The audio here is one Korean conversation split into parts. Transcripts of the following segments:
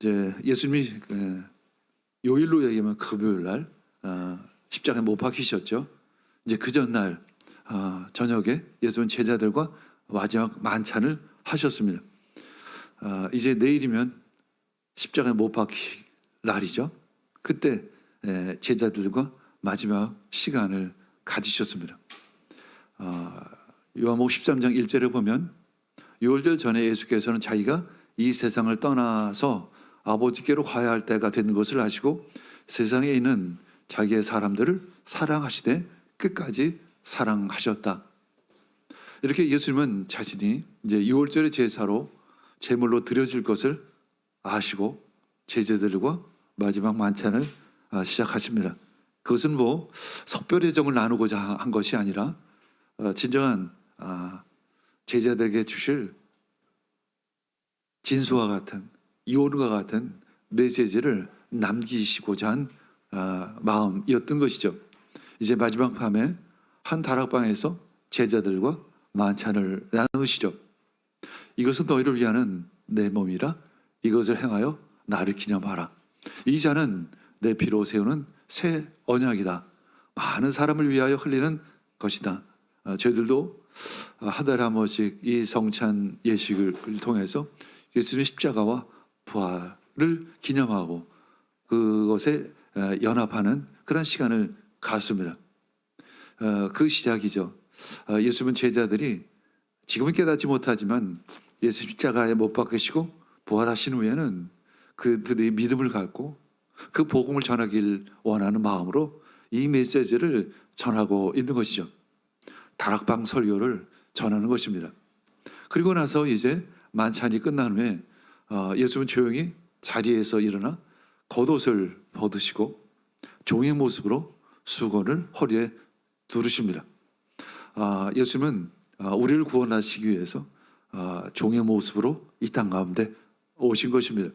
이제 예수님이 그 요일로 얘기하면 금요일 날 어, 십자가에 못 박히셨죠. 이제 그 전날 어, 저녁에 예수님 제자들과 마지막 만찬을 하셨습니다. 어, 이제 내일이면 십자가에 못 박힐 날이죠. 그때 에, 제자들과 마지막 시간을 가지셨습니다. 어, 요한복 13장 1절에 보면 6월절 전에 예수께서는 자기가 이 세상을 떠나서 아버지께로 가야 할 때가 된 것을 아시고 세상에 있는 자기의 사람들을 사랑하시되 끝까지 사랑하셨다. 이렇게 예수님은 자신이 이제 6월절의 제사로 제물로 드려질 것을 아시고 제자들과 마지막 만찬을 아, 시작하십니다. 그것은 뭐 석별의 정을 나누고자 한 것이 아니라 어, 진정한 아, 제자들에게 주실 진수와 같은 이온과 같은 메시지를 남기시고자 한 아, 마음이었던 것이죠. 이제 마지막 밤에 한 다락방에서 제자들과 만찬을 나누시죠. 이것은 너희를 위하는 내 몸이라 이것을 행하여 나를 기념하라. 이 잔은 내 피로 세우는 새 언약이다. 많은 사람을 위하여 흘리는 것이다. 아, 저희들도 한 달에 한 번씩 이 성찬 예식을 통해서 예수님의 십자가와 부활을 기념하고 그것에 어, 연합하는 그런 시간을 갖습니다. 어, 그 시작이죠. 어, 예수님은 제자들이 지금은 깨닫지 못하지만 예수 십자가에 못 박히시고 부활하신 후에는 그들이 믿음을 갖고 그 복음을 전하길 원하는 마음으로 이 메시지를 전하고 있는 것이죠. 다락방 설교를 전하는 것입니다. 그리고 나서 이제 만찬이 끝난 후에 어, 예수님은 조용히 자리에서 일어나 겉옷을 벗으시고 종의 모습으로 수건을 허리에 두르십니다. 아, 예수님은 아, 우리를 구원하시기 위해서 아, 종의 모습으로 이 땅 가운데 오신 것입니다.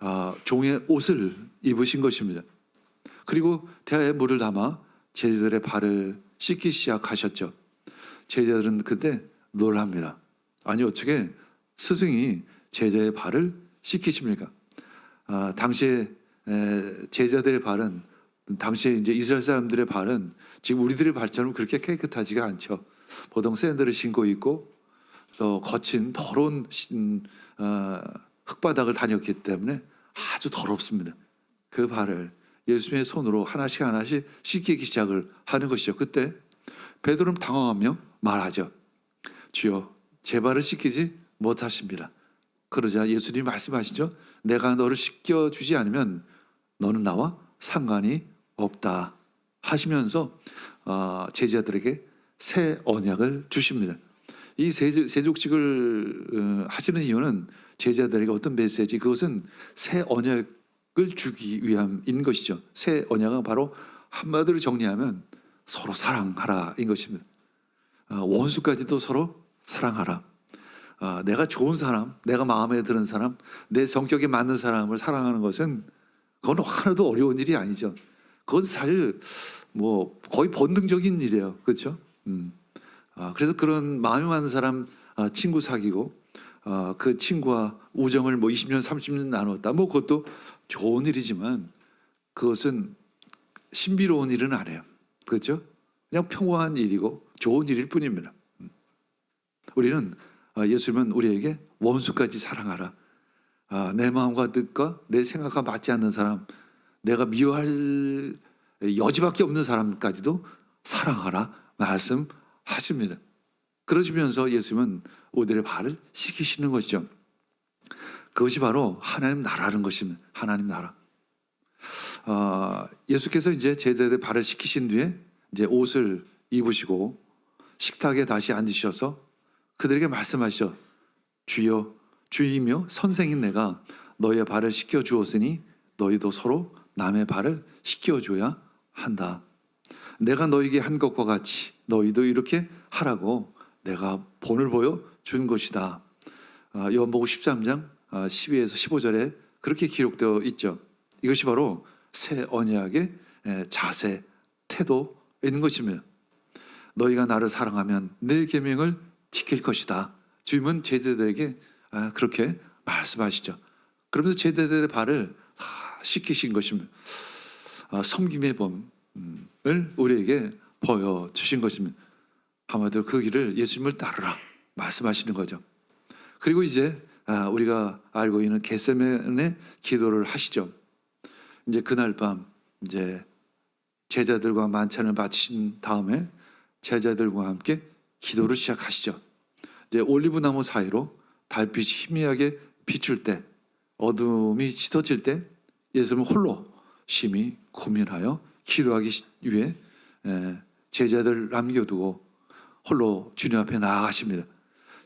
아, 종의 옷을 입으신 것입니다. 그리고 대야에 물을 담아 제자들의 발을 씻기 시작하셨죠. 제자들은 그때 놀랍니다. 아니 어떻게 스승이 제자의 발을 씻기십니까? 아, 당시에 에, 제자들의 발은 당시에 이제 이스라엘 사람들의 발은 지금 우리들의 발처럼 그렇게 깨끗하지가 않죠. 보통 샌들을 신고 있고 또 거친 더러운 신- 어, 흙바닥을 다녔기 때문에 아주 더럽습니다. 그 발을 예수님의 손으로 하나씩 하나씩 씻기기 시작을 하는 것이죠. 그때 베드로는 당황하며 말하죠. 주여 제 발을 씻기지 못하십니다. 그러자 예수님이 말씀하시죠. 내가 너를 씻겨 주지 않으면 너는 나와 상관이 없다 하시면서 어, 제자들에게 새 언약을 주십니다. 이 세- 세족직을 어, 하시는 이유는 제자들에게 어떤 메시지 그것은 새 언약을 주기 위함인 것이죠. 새 언약은 바로 한마디로 정리하면 서로 사랑하라인 것입니다. 어, 원수까지도 서로 사랑하라. 아, 내가 좋은 사람, 내가 마음에 드는 사람, 내 성격에 맞는 사람을 사랑하는 것은 그건 하나도 어려운 일이 아니죠. 그건 사실 뭐 거의 본능적인 일이에요. 그렇죠? 음. 아, 그래서 그런 마음에 맞는 사람 아, 친구 사귀고 아, 그 친구와 우정을 뭐 20년, 30년 나눴다. 뭐 그것도 좋은 일이지만 그것은 신비로운 일은 아니에요. 그렇죠? 그냥 평범한 일이고 좋은 일일 뿐입니다. 음. 우리는 아, 예수님은 우리에게 원수까지 사랑하라. 아, 내 마음과 뜻과 내 생각과 맞지 않는 사람, 내가 미워할 여지밖에 없는 사람까지도 사랑하라 말씀하십니다. 그러시면서 예수님은 우리들의 발을 씻기시는 것이죠. 그것이 바로 하나님 나라는 것입니다. 하나님 나라. 아, 예수께서 이제 제자들의 발을 씻기신 뒤에 이제 옷을 입으시고 식탁에 다시 앉으셔서 그들에게 말씀하시죠. 주여 주이며 선생인 내가 너희의 발을 씻겨 주었으니 너희도 서로 남의 발을 씻겨 줘야 한다. 내가 너희에게 한 것과 같이 너희도 이렇게 하라고 내가 본을 보여 준 것이다. 아, 요한복음 13장 12에서 15절에 그렇게 기록되어 있죠. 이것이 바로 새 언약의 에, 자세, 태도인 것입니다. 너희가 나를 사랑하면 내 계명을 지킬 것이다. 주님은 제자들에게 아, 그렇게 말씀하시죠. 그러면서 제자들의 발을 하, 씻기신 것입니다. 아, 섬김의 범을 우리에게 보여주신 것입니다. 한마디로 그 길을 예수님을 따르라 말씀하시는 거죠. 그리고 이제 아, 우리가 알고 있는 겟세멘의 기도를 하시죠. 이제 그날 밤 이제 제자들과 만찬을 마친 다음에 제자들과 함께 기도를 시작하시죠. 이제 올리브 나무 사이로 달빛이 희미하게 비출 때 어둠이 짙어질 때 예수님은 홀로 심히 고민하여 기도하기 위해 에, 제자들 남겨두고 홀로 주님 앞에 나아가십니다.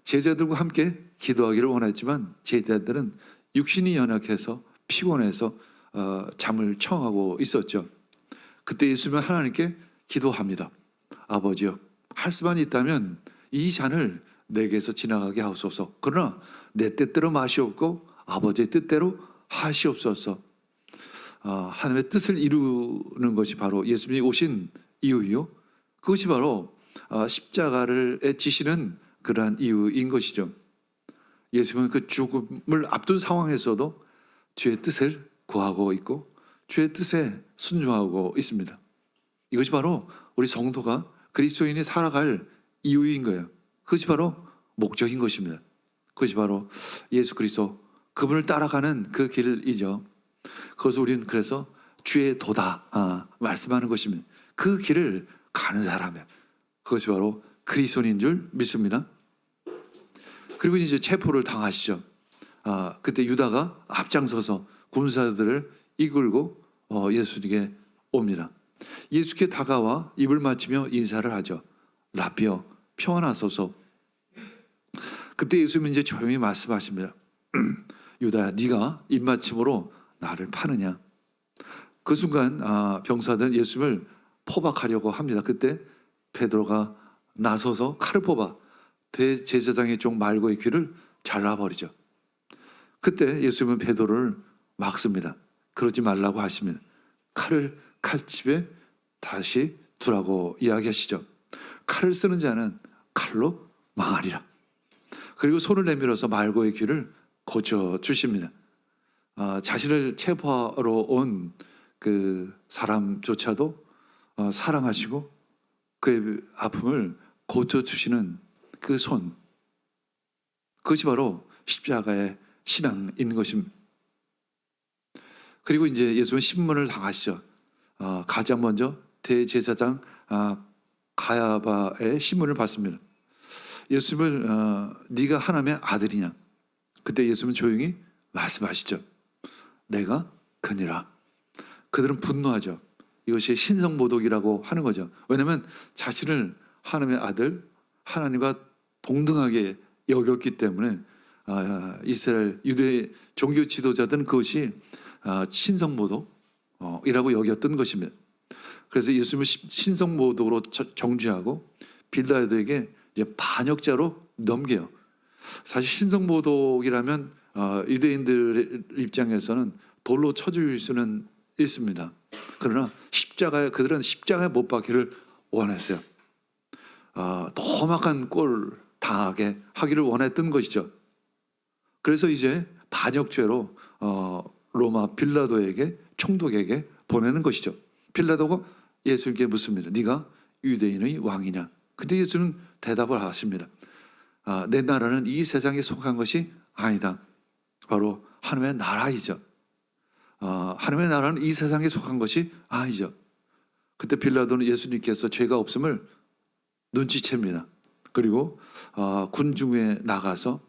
제자들과 함께 기도하기를 원했지만 제자들은 육신이 연약해서 피곤해서 어, 잠을 청하고 있었죠. 그때 예수님은 하나님께 기도합니다. 아버지요, 할 수만 있다면 이 잔을 내게서 지나가게 하옵소서. 그러나 내 뜻대로 마시옵고 아버지의 뜻대로 하시옵소서. 아, 하나님의 뜻을 이루는 것이 바로 예수님이 오신 이유요. 그것이 바로 아, 십자가를 지시는 그러한 이유인 것이죠. 예수님은 그 죽음을 앞둔 상황에서도 주의 뜻을 구하고 있고 주의 뜻에 순종하고 있습니다. 이것이 바로 우리 성도가 그리스도인이 살아갈 이유인 거예요. 그것이 바로 목적인 것입니다. 그것이 바로 예수 그리스도 그분을 따라가는 그 길이죠. 그것을 우리는 그래서 주의 도다 아, 말씀하는 것입니다. 그 길을 가는 사람이에요. 그것이 바로 그리스도인인 줄 믿습니다. 그리고 이제 체포를 당하시죠. 아, 그때 유다가 앞장서서 군사들을 이끌고 어, 예수님께 옵니다. 예수께 다가와 입을 맞추며 인사를 하죠. 라비어 평안하소서. 그때 예수님은 이제 조용히 말씀하십니다. 유다야, 네가 입맞춤으로 나를 파느냐? 그 순간 아, 병사들은 예수님을 포박하려고 합니다. 그때 베드로가 나서서 칼을 뽑아 대제사장의 종 말고의 귀를 잘라버리죠. 그때 예수님은 베드로를 막습니다. 그러지 말라고 하시면 칼을 칼집에 다시 두라고 이야기하시죠. 칼을 쓰는 자는 칼로 망하리라. 그리고 손을 내밀어서 말고의 귀를 고쳐 주십니다. 아, 자신을 체포하러 온 그 사람조차도 어, 사랑하시고 그의 아픔을 고쳐 주시는 그 손. 그것이 바로 십자가의 신앙인 것입니다. 그리고 이제 예수는 신문을 당하시죠. 어, 가장 먼저 대제사장 아, 가야바의 신문을 받습니다. 예수님을 어, 네가 하나님의 아들이냐? 그때 예수님은 조용히 말씀하시죠. 내가 그니라. 그들은 분노하죠. 이것이 신성모독이라고 하는 거죠. 왜냐하면 자신을 하나님의 아들, 하나님과 동등하게 여겼기 때문에 아, 이스라엘 유대 종교 지도자들은 그것이 아, 신성모독이라고 여겼던 것입니다. 그래서 예수님을 신성모독으로 정죄하고 빌라도에게 이제 반역자로 넘겨요. 사실 신성모독이라면 어, 유대인들 입장에서는 돌로 쳐줄 수는 있습니다. 그러나 십자가에 그들은 십자가에 못 박기를 원했어요. 어, 더 험악한 꼴 당하게 하기를 원했던 것이죠. 그래서 이제 반역죄로 어, 로마 빌라도에게 총독에게 보내는 것이죠. 빌라도가 예수님께 묻습니다. 네가 유대인의 왕이냐? 근데 예수는 대답을 하십니다. 아, 내 나라는 이 세상에 속한 것이 아니다. 바로 하나님의 나라이죠. 어, 하나님의 나라는 이 세상에 속한 것이 아니죠. 그때 빌라도는 예수님께서 죄가 없음을 눈치챕니다. 그리고 어, 군중에 나가서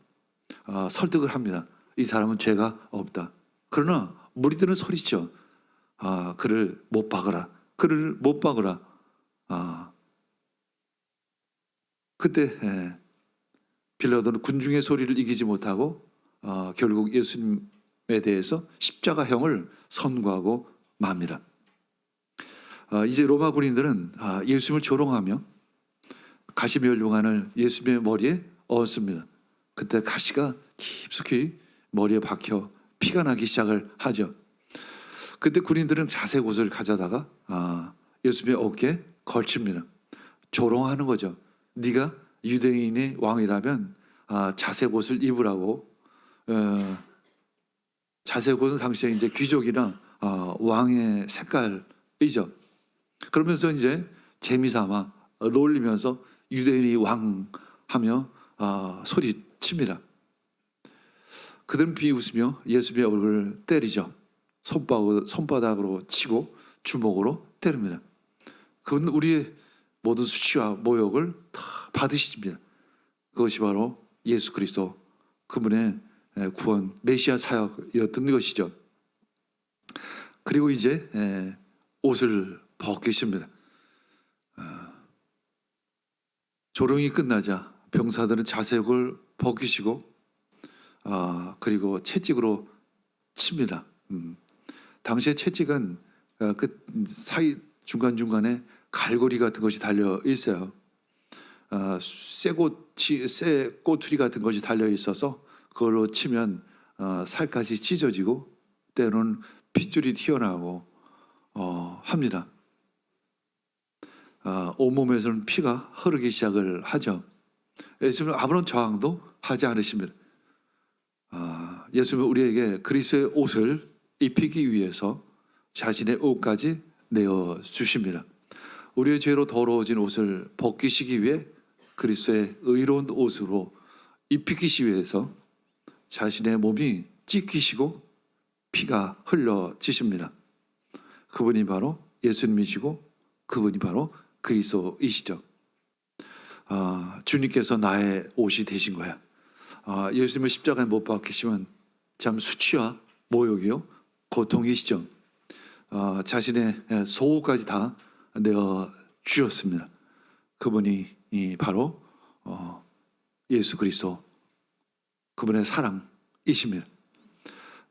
어, 설득을 합니다. 이 사람은 죄가 없다. 그러나 무리들은 소리쳐 아, 그를 못 박으라. 그를 못 박으라. 아, 그때 예, 빌라도는 군중의 소리를 이기지 못하고 어, 결국 예수님에 대해서 십자가형을 선고하고 맙니다. 어, 이제 로마 군인들은 아, 예수님을 조롱하며 가시멸종안을 예수님의 머리에 얹습니다. 그때 가시가 깊숙이 머리에 박혀 피가 나기 시작을 하죠. 그때 군인들은 자색 옷을 가져다가 아, 예수님의 어깨에 걸칩니다. 조롱하는 거죠. 네가 유대인의 왕이라면 아, 자색 옷을 입으라고 어, 자색 옷은 당시에 이제 귀족이나 어, 왕의 색깔이죠. 그러면서 이제 재미삼아 놀리면서 유대인이 왕하며 어, 소리칩니다. 그들은 비웃으며 예수님의 얼굴을 때리죠. 손바닥, 손바닥으로 치고 주먹으로 때립니다. 그건 우리의 모든 수치와 모욕을 다 받으십니다. 그것이 바로 예수 그리스도 그분의 에, 구원 메시아 사역이었던 것이죠. 그리고 이제 에, 옷을 벗기십니다. 아, 조롱이 끝나자 병사들은 자색을 벗기시고 아, 그리고 채찍으로 칩니다. 음. 당시에 채찍은 어, 그 사이 중간 중간에 갈고리 같은 것이 달려 있어요. 아, 쇠고치, 쇠 꼬투리 같은 것이 달려 있어서 그걸로 치면 어, 살갗이 찢어지고 때로는 핏줄이 튀어나오고 어, 합니다. 아, 온몸에서는 피가 흐르기 시작을 하죠. 예수님은 아무런 저항도 하지 않으십니다. 아, 예수님은 우리에게 그리스의 옷을 입히기 위해서 자신의 옷까지 내어 주십니다. 우리의 죄로 더러워진 옷을 벗기시기 위해 그리스의 의로운 옷으로 입히기 위해서 자신의 몸이 찢기시고 피가 흘러지십니다. 그분이 바로 예수님이시고 그분이 바로 그리스도이시죠. 아, 주님께서 나의 옷이 되신 거야. 아, 예수님을 십자가에 못 박히시면 참 수치와 모욕이요 고통이시죠. 아, 자신의 소까지 다 내어 주셨습니다. 그분이 이 바로 어, 예수 그리스도 그분의 사랑이십니다.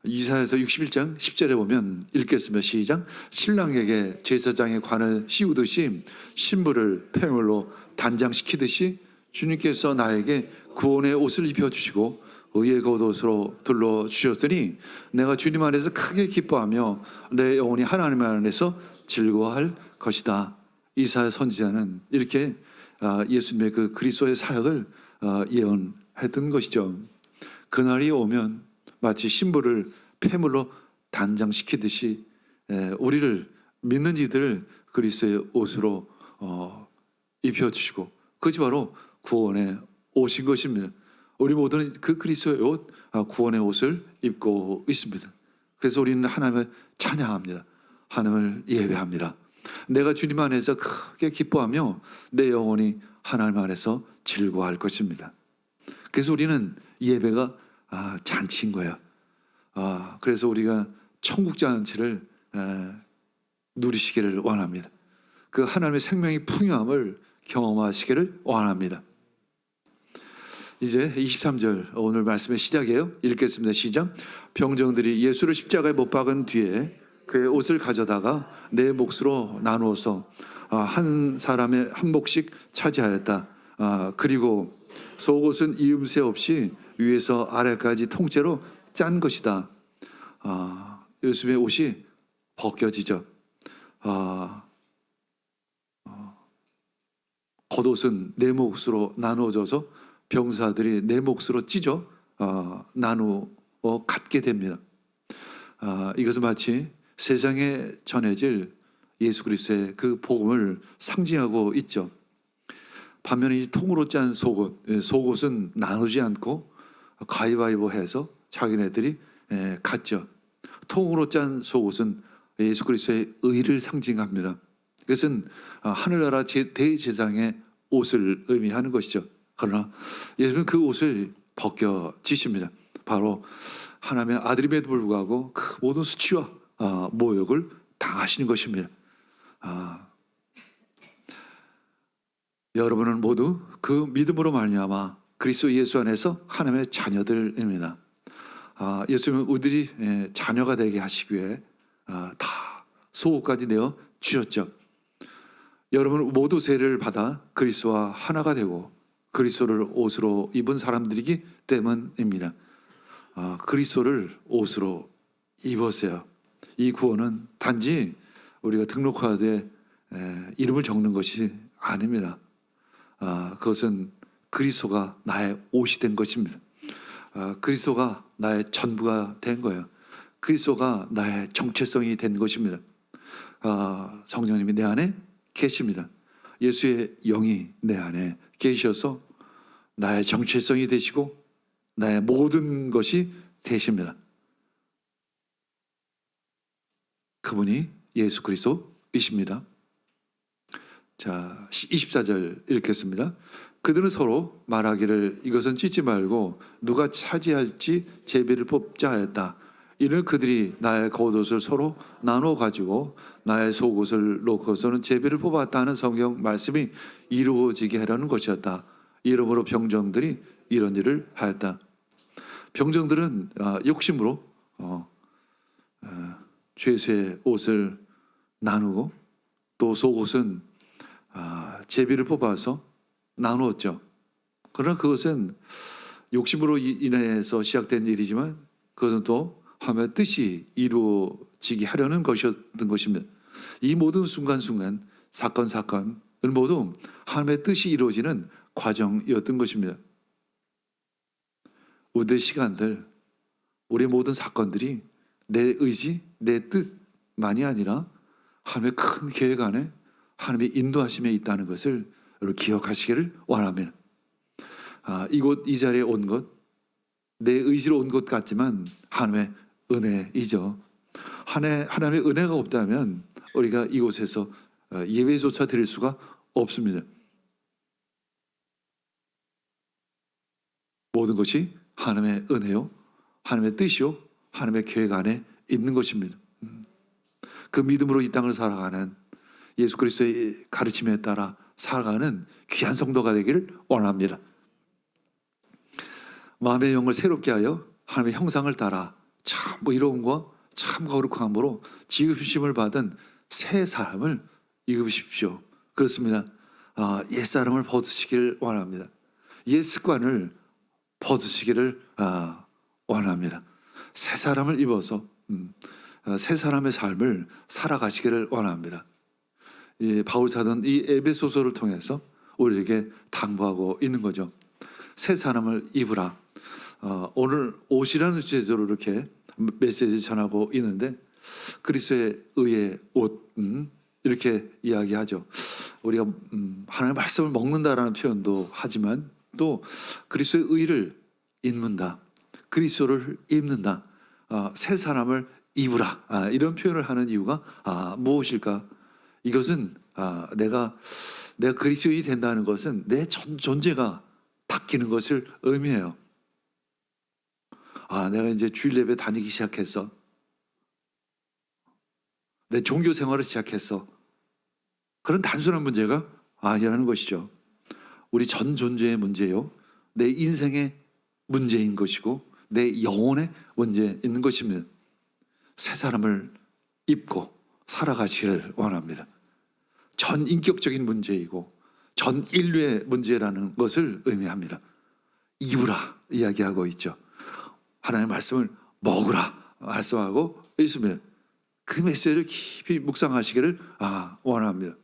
이사에서 61장 10절에 보면 읽겠습니다. 시작. 신랑에게 제사장의 관을 씌우듯이 신부를 폐물로 단장시키듯이 주님께서 나에게 구원의 옷을 입혀 주시고 의의 겉옷으로 둘러 주셨으니 내가 주님 안에서 크게 기뻐하며 내 영혼이 하나님 안에서 즐거워할 것이다. 이사야 선지자는 이렇게 아, 예수님의 그 그리스도의 사역을 아, 예언했던 것이죠. 그날이 오면 마치 신부를 폐물로 단장시키듯이 에, 우리를 믿는 이들을 그리스도의 옷으로 어, 입혀주시고 그것이 바로 구원의 옷인 것입니다. 우리 모두는 그 그리스도의 옷, 아, 구원의 옷을 입고 있습니다. 그래서 우리는 하나님을 찬양합니다. 하나님을 예배합니다. 내가 주님 안에서 크게 기뻐하며 내 영혼이 하나님 안에서 즐거워할 것입니다. 그래서 우리는 예배가 아, 잔치인 거야. 아, 그래서 우리가 천국 잔치를 에, 누리시기를 원합니다. 그 하나님의 생명의 풍요함을 경험하시기를 원합니다. 이제 23절 오늘 말씀의 시작이에요. 읽겠습니다. 시작. 병정들이 예수를 십자가에 못 박은 뒤에 그의 옷을 가져다가 내 몫으로 나누어서 아, 한 사람의 한 몫씩 차지하였다. 아, 그리고 속옷은 이음새 없이 위에서 아래까지 통째로 짠 것이다. 아, 예수님의 옷이 벗겨지죠. 겉옷은 내 몫으로 나누어져서 병사들이 내 몫으로 찢어 어, 나누어 갖게 됩니다. 아, 이것은 마치 세상에 전해질 예수 그리스도의 그 복음을 상징하고 있죠. 반면에 이 통으로 짠 속옷, 예, 속옷은 나누지 않고 가위바위보 해서 자기네들이 예, 갖죠. 통으로 짠 속옷은 예수 그리스도의 의를 상징합니다. 그것은 아, 하늘나라 대제사장의 옷을 의미하는 것이죠. 그러나 예수님은 그 옷을 벗겨지십니다. 바로 하나님의 아들임에도 불구하고 그 모든 수치와 아, 모욕을 당하시는 것입니다. 아, 여러분은 모두 그 믿음으로 말미암아 그리스도 예수 안에서 하나님의 자녀들입니다. 아, 예수님은 우리들이 예, 자녀가 되게 하시기 위해 아, 다 소호까지 내어 주셨죠. 여러분 모두 세례를 받아 그리스도와 하나가 되고 그리스도를 옷으로 입은 사람들이기 때문입니다. 아, 그리스도를 옷으로 입었어요. 이 구원은 단지 우리가 등록카드에 이름을 적는 것이 아닙니다. 아, 그것은 그리스도가 나의 옷이 된 것입니다. 아, 그리스도가 나의 전부가 된 거예요. 그리스도가 나의 정체성이 된 것입니다. 아, 성령님이 내 안에 계십니다. 예수의 영이 내 안에 계셔서 나의 정체성이 되시고 나의 모든 것이 되십니다. 그분이 예수 그리스도이십니다. 자, 24절 읽겠습니다. 그들은 서로 말하기를 이것은 찢지 말고 누가 차지할지 제비를 뽑자 하였다. 이는 그들이 나의 겉옷을 서로 나눠 가지고 나의 속옷을 놓고서는 제비를 뽑았다는 성경 말씀이 이루어지게 하려는 것이었다. 이러므로 병정들이 이런 일을 하였다. 병정들은 아, 욕심으로 어, 아, 죄수의 옷을 나누고 또 속옷은 아, 제비를 뽑아서 나누었죠. 그러나 그것은 욕심으로 이- 인해서 시작된 일이지만 그것은 또 하나님의 뜻이 이루어지게 하려는 것이었던 것입니다. 이 모든 순간순간 사건 사건은 모두 하나님의 뜻이 이루어지는 과정이었던 것입니다. 우리의 시간들, 우리 모든 사건들이 내 의지, 내 뜻만이 아니라 하나님의 큰 계획 안에 하나님의 인도하심에 있다는 것을 기억하시기를 원합니다. 아, 이곳 이 자리에 온 것, 내 의지로 온 것 같지만 하나님의 은혜이죠. 하나님의, 은혜가 없다면 우리가 이곳에서 어, 예배조차 드릴 수가 없습니다. 모든 것이 하나님의 은혜요, 하나님의 뜻이요, 하나님의 계획 안에 있는 것입니다. 음. 그 믿음으로 이 땅을 살아가는 예수 그리스도의 가르침에 따라 살아가는 귀한 성도가 되기를 원합니다. 마음의 영을 새롭게 하여 하나님의 형상을 따라 참 의로움과 참 거룩함으로 지으심을 받은 새 사람을 입으십시오. 그렇습니다. 아, 옛 사람을 벗으시기를 원합니다. 옛 습관을 벗으시기를 아, 원합니다. 새 사람을 입어서 음, 아, 새 사람의 삶을 살아가시기를 원합니다. 이 바울 사도는 이 에베소서를 통해서 우리에게 당부하고 있는 거죠. 새 사람을 입으라. 어, 오늘 옷이라는 주제로 이렇게 메시지 전하고 있는데 그리스도의 의의 옷 음, 이렇게 이야기하죠. 우리가 음, 하나님의 말씀을 먹는다라는 표현도 하지만 또 그리스도의 의를 입는다. 그리스도를 입는다. 아, 새 사람을 입으라. 아, 이런 표현을 하는 이유가 아, 무엇일까? 이것은 아, 내가 내가 그리스도인이 된다는 것은 내 전, 존재가 바뀌는 것을 의미해요. 아, 내가 이제 주일 예배 다니기 시작했어. 내 종교 생활을 시작했어. 그런 단순한 문제가 아니라는 것이죠. 우리 전 존재의 문제요. 내 인생의 문제인 것이고 내 영혼의 문제 있는 것입니다. 새 사람을 입고 살아가시기를 원합니다. 전 인격적인 문제이고 전 인류의 문제라는 것을 의미합니다. 입으라 이야기하고 있죠. 하나님의 말씀을 먹으라 말씀하고 있으면 그 메시지를 깊이 묵상하시기를 아, 원합니다.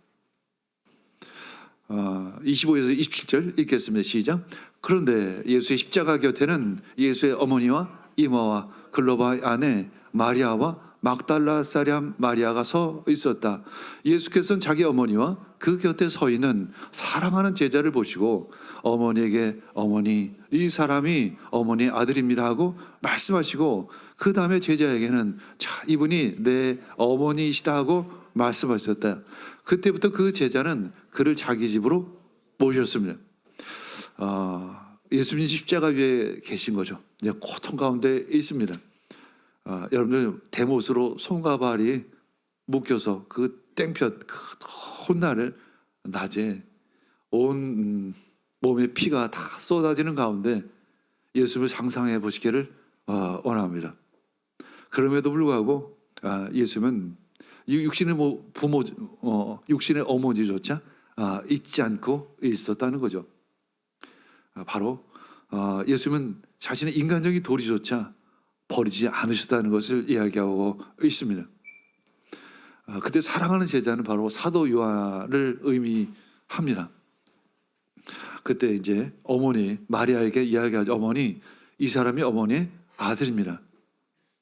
어, 25에서 27절 읽겠습니다. 시작. 그런데 예수의 십자가 곁에는 예수의 어머니와 이모와 글로바 아내 마리아와 막달라 사람 마리아가 서 있었다. 예수께서는 자기 어머니와 그 곁에 서 있는 사랑하는 제자를 보시고 어머니에게 어머니 이 사람이 어머니의 아들입니다 하고 말씀하시고 그 다음에 제자에게는 자 이분이 내 어머니이시다 하고 말씀하셨다. 그때부터 그 제자는 그를 자기 집으로 모셨습니다. 어, 예수님 십자가 위에 계신 거죠. 이제 고통 가운데 있습니다. 어, 여러분들 대못으로 손과 발이 묶여서 그 땡볕 그 더운 날을 낮에 온 음, 몸에 피가 다 쏟아지는 가운데 예수를 상상해 보시기를 어, 원합니다. 그럼에도 불구하고 아, 이 육신의 뭐 부모 어, 육신의 어머니조차 아, 잊지 않고 있었다는 거죠. 아, 바로 어, 예수님은 자신의 인간적인 도리조차 버리지 않으셨다는 것을 이야기하고 있습니다. 아, 그때 사랑하는 제자는 바로 사도 요한을 의미합니다. 그때 이제 어머니 마리아에게 이야기하죠. 어머니 이 사람이 어머니의 아들입니다.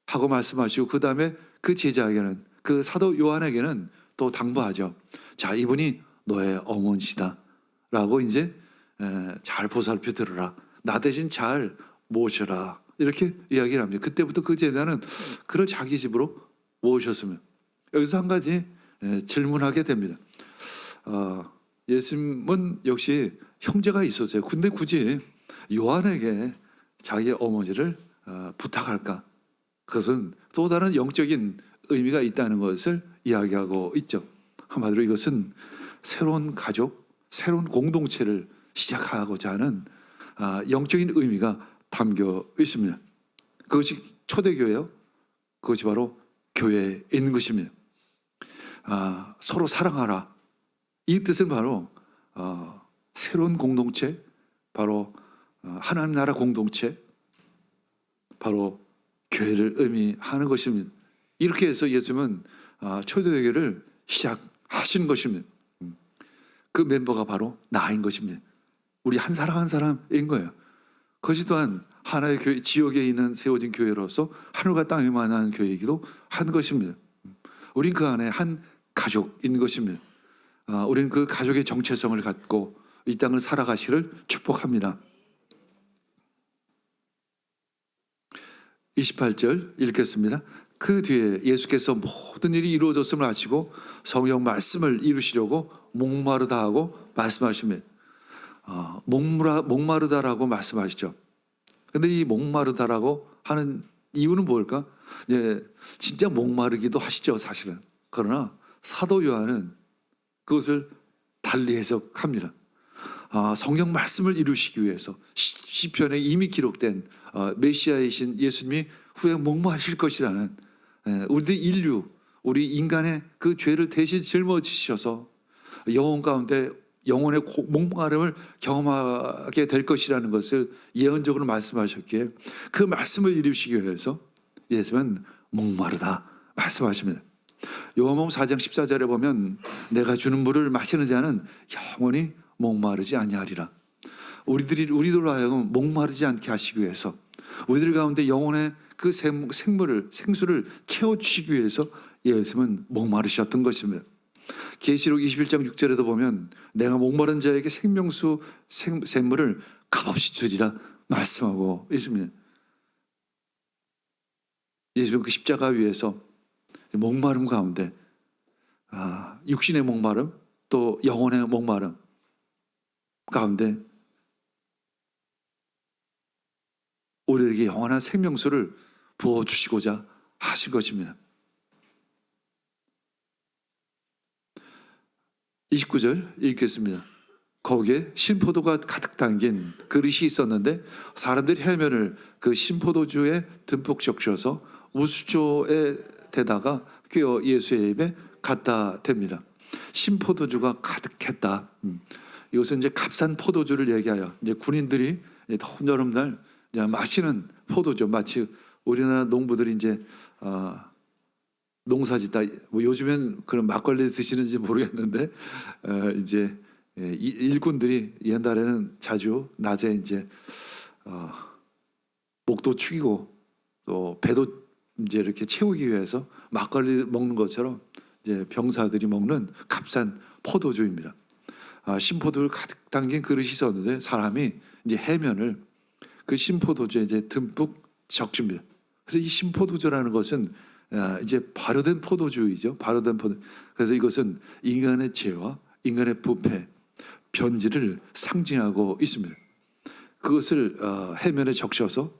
하고 말씀하시고 그 다음에 그 제자에게는 그 사도 요한에게는 또 당부하죠. 자 이분이 너의 어머니시다라고 이제 에, 잘 보살펴 들으라. 나 대신 잘 모셔라. 이렇게 이야기를 합니다. 그때부터 그 제자는 그를 자기 집으로 모셨으면 여기서 한 가지 에, 질문하게 됩니다. 어, 예수님은 역시 형제가 있었어요. 근데 굳이 요한에게 자기 어머니를 어, 부탁할까? 그것은 또 다른 영적인 의미가 있다는 것을 이야기하고 있죠. 한마디로 이것은 새로운 가족, 새로운 공동체를 시작하고자 하는 아, 영적인 의미가 담겨 있습니다. 그것이 초대교회요. 그것이 바로 교회에 있는 것입니다. 아, 서로 사랑하라. 이 뜻은 바로 어, 새로운 공동체, 바로 어, 하나님 나라 공동체, 바로 교회를 의미하는 것입니다. 이렇게 해서 예수님은 아, 초대교회를 시작하신 것입니다. 음. 그 멤버가 바로 나인 것입니다. 우리 한 사람 한 사람인 거예요. 그것이 또한 하나의 교회, 지역에 있는 세워진 교회로서 하늘과 땅이 만한 교회이기도 한 것입니다. 음. 우린 그 안에 한 가족인 것입니다. 아, 우리는 그 가족의 정체성을 갖고 이 땅을 살아가시를 축복합니다. 28절 읽겠습니다. 그 뒤에 예수께서 모든 일이 이루어졌음을 아시고 성령 말씀을 이루시려고 목마르다 하고 말씀하시면 어, 목마르, 목마르다라고 말씀하시죠. 근데 이 목마르다라고 하는 이유는 뭘까? 예, 진짜 목마르기도 하시죠, 사실은. 그러나 사도 요한은 그것을 달리 해석합니다. 아, 성령 말씀을 이루시기 위해서 시- 시편에 이미 기록된 어, 메시아이신 예수님이 후에 목마실 것이라는 예, 우리 인류 우리 인간의 그 죄를 대신 짊어지셔서 영혼 가운데 영혼의 고- 목마름을 경험하게 될 것이라는 것을 예언적으로 말씀하셨기에 그 말씀을 이루시기 위해서 예수님은 목마르다 말씀하십니다. 요한복음 4장 14절에 보면 내가 주는 물을 마시는 자는 영원히 목마르지 아니하리라. 우리들이 우리들로 하여금 목마르지 않게 하시기 위해서 우리들 가운데 영혼의 그 생- 생물을 생수를 채워 주시기 위해서 예수님은 목마르셨던 것입니다. 계시록 21장 6절에도 보면 내가 목마른 자에게 생명수 생, 샘물을 값없이 주리라 말씀하고 있습니다. 예수님 그 십자가 위에서 목마름 가운데 아, 육신의 목마름 또 영혼의 목마름 가운데 우리에게 영원한 생명수를 부어 주시고자 하신 것입니다. 29절 읽겠습니다. 거기에 신포도가 가득 담긴 그릇이 있었는데 사람들이 해면을 그 신포도주에 듬뿍 적셔서 우수초에 대다가 꿰어 예수의 입에 갖다 댑니다. 신포도주가 가득했다. 음. 이것은 이제 값싼 포도주를 얘기하여 이제 군인들이 더운 여름날 마시는 포도주 마치 우리나라 농부들이 이제 어, 농사짓다. 뭐 요즘엔 그런 막걸리 드시는지 모르겠는데 어, 이제 예, 이- 일꾼들이 옛날에는 자주 낮에 이제 어, 목도 축이고 또 배도 이제 이렇게 채우기 위해서 막걸리 먹는 것처럼 이제 병사들이 먹는 값싼 포도주입니다. 아, 신포도를 가득 담긴 그릇이 있었는데 사람이 이제 해면을 그 신포도주에 이제 듬뿍 적줍니다. 그래서 이 신포도주라는 것은 아, 이제 발효된 포도주이죠. 발효된 포도. 그래서 이것은 인간의 죄와 인간의 부패, 변질을 상징하고 있습니다. 그것을 어, 해면에 적셔서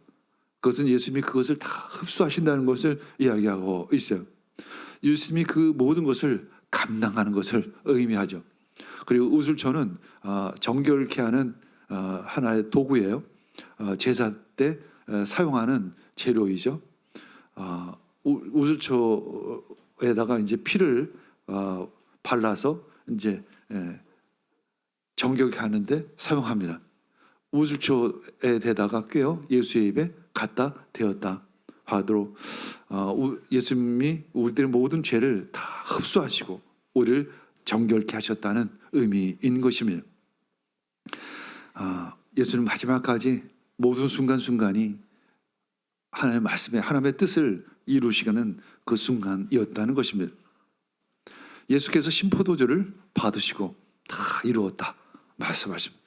그것은 예수님이 그것을 다 흡수하신다는 것을 이야기하고 있어요. 예수님이 그 모든 것을 감당하는 것을 의미하죠. 그리고 우슬초는 어, 정결케 하는 어, 하나의 도구예요. 어, 제사 때 어, 사용하는 재료이죠. 어, 우- 우슬초에다가 이제 피를 어, 발라서 이제 예, 정결케 하는데 사용합니다. 우슬초에 대다가 꿰어 예수의 입에 갖다 대었다 하도록 어, 우- 예수님이 우리들의 모든 죄를 다 흡수하시고 우리를 정결케 하셨다는 의미인 것입니다. 아, 예수님 마지막까지 모든 순간순간이 하나님의 말씀에 하나님의 뜻을 이루시는 그 순간이었다는 것입니다. 예수께서 심포도주를 받으시고 다 이루었다 말씀하십니다.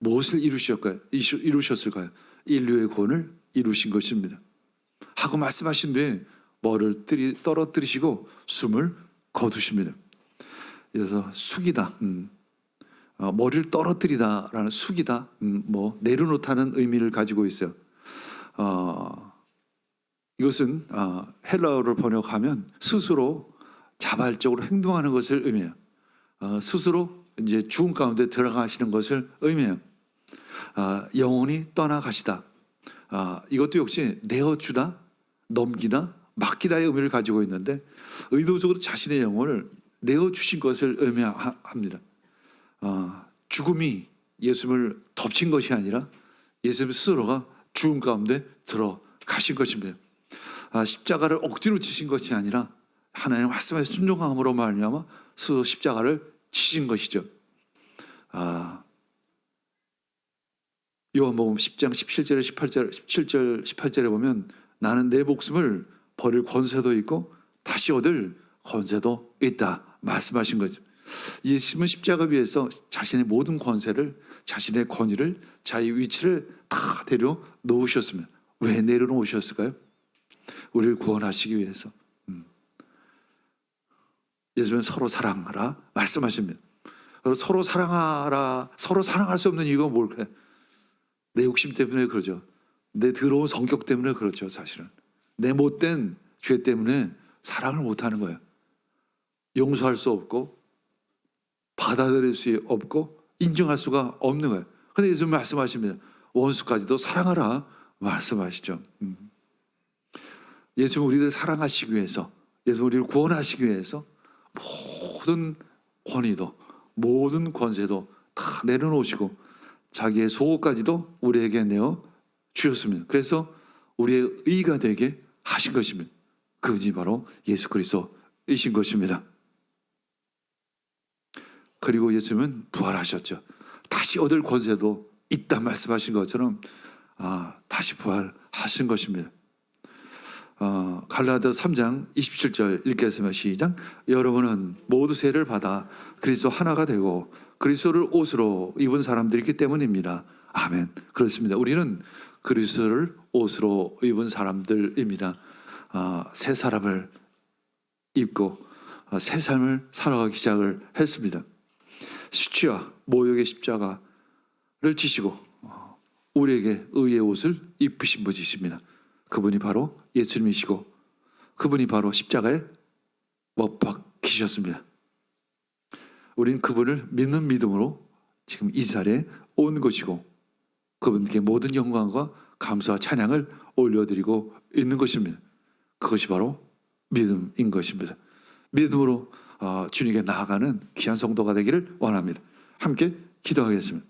무엇을 이루셨을까요? 이루- 이루셨을까요? 인류의 구원을 이루신 것입니다. 하고 말씀하신 뒤에 뜨리, 떨어뜨리시고 숨을 거두십니다. 그래서 숙이다. 음. 어, 머리를 떨어뜨리다라는 숙이다. 음, 뭐 내려놓다는 의미를 가지고 있어요. 어, 이것은 어, 헬라어를 번역하면 스스로 자발적으로 행동하는 것을 의미해요. 어, 스스로 이제 죽음 가운데 들어가시는 것을 의미해요. 아, 영혼이 떠나가시다. 아, 이것도 역시 내어주다, 넘기다, 맡기다의 의미를 가지고 있는데 의도적으로 자신의 영혼을 내어주신 것을 의미합니다. 아, 죽음이 예수님을 덮친 것이 아니라 예수님 스스로가 죽음 가운데 들어가신 것입니다. 아, 십자가를 억지로 지신 것이 아니라 하나님 말씀에 순종함으로 말미암아 스스로 십자가를 지신 것이죠. 아, 요한복음 10장 17절 18절 17절 18절에 보면 나는 내 목숨을 버릴 권세도 있고 다시 얻을 권세도 있다 말씀하신 거죠. 예수님은 십자가 위에서 자신의 모든 권세를 자신의 권위를 자기 위치를 다 내려 놓으셨습니다. 왜 내려놓으셨을까요? 우리를 구원하시기 위해서. 음. 예수님은 서로 사랑하라 말씀하십니다. 서로 사랑하라 서로 사랑할 수 없는 이유가 뭘까요? 내 욕심 때문에 그러죠. 내 더러운 성격 때문에 그렇죠, 사실은. 내 못된 죄 때문에 사랑을 못 하는 거예요. 용서할 수 없고 받아들일 수 없고 인정할 수가 없는 거예요. 근데 예수님 말씀하십니다. 원수까지도 사랑하라 말씀하시죠. 음. 예수님 우리를 사랑하시기 위해서 예수님 우리를 구원하시기 위해서 모든 권위도 모든 권세도 다 내려놓으시고 자기의 속옷까지도 우리에게 내어 주셨습니다. 그래서 우리의 의가 되게 하신 것입니다. 그분이 바로 예수 그리스도이신 것입니다. 그리고 예수님은 부활하셨죠. 다시 얻을 권세도 있다 말씀하신 것처럼 아, 다시 부활하신 것입니다. 어, 갈라디아 3장 27절 읽겠습니다. 시작. 여러분은 모두 세를 받아 그리스도 하나가 되고 그리스도를 옷으로 입은 사람들이기 때문입니다. 아멘. 그렇습니다. 우리는 그리스도를 옷으로 입은 사람들입니다. 아, 새 사람을 입고 아, 새 삶을 살아가기 시작을 했습니다. 수치와 모욕의 십자가를 지시고 어, 우리에게 의의 옷을 입으신 분이십니다. 그분이 바로 예수님이시고 그분이 바로 십자가에 못 박히셨습니다. 우리는 그분을 믿는 믿음으로 지금 이 자리에 온 것이고 그분께 모든 영광과 감사와 찬양을 올려드리고 있는 것입니다. 그것이 바로 믿음인 것입니다. 믿음으로 어, 주님께 나아가는 귀한 성도가 되기를 원합니다. 함께 기도하겠습니다.